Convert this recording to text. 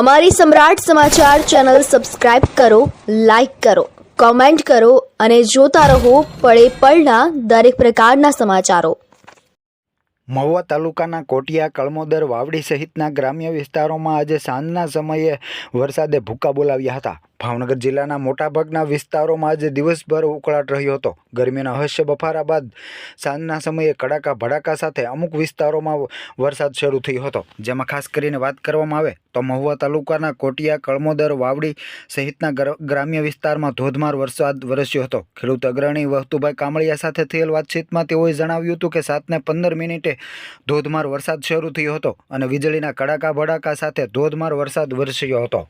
અમારી સમ્રાટ સમાચાર ચેનલ સબસ્ક્રાઇબ કરો, લાઇક કરો, કોમેન્ટ કરો અને જોતા રહો પળે પળના દરેક પ્રકારના સમાચારો. મહુવા તાલુકાના કોટિયા, કળમોદર, વાવડી સહિતના ગ્રામ્ય વિસ્તારોમાં આજે સાંજના સમયે વરસાદે ભૂક્કા બોલાવ્યા હતા. ભાવનગર જિલ્લાના મોટાભાગના વિસ્તારોમાં આજે દિવસભર ઉકળાટ રહ્યો હતો. ગરમીના હસ્ય બફારા બાદ સાંજના સમયે કડાકા ભડાકા સાથે અમુક વિસ્તારોમાં વરસાદ શરૂ થયો હતો. જેમાં ખાસ કરીને વાત કરવામાં આવે તો મહુવા તાલુકાના કોટિયા, કળમોદર, વાવડી સહિતના ગ્ર- ગ્રામ્ય વિસ્તારમાં ધોધમાર વરસાદ વરસ્યો હતો. ખેડૂત અગ્રણી વહતુભાઈ કામળિયા સાથે થયેલ વાતચીતમાં તેઓએ જણાવ્યું હતું કે સાતને પંદર મિનિટે ધોધમાર વરસાદ શરૂ થયો હતો અને વીજળીના કડાકા ભડાકા સાથે ધોધમાર વરસાદ વરસ્યો હતો.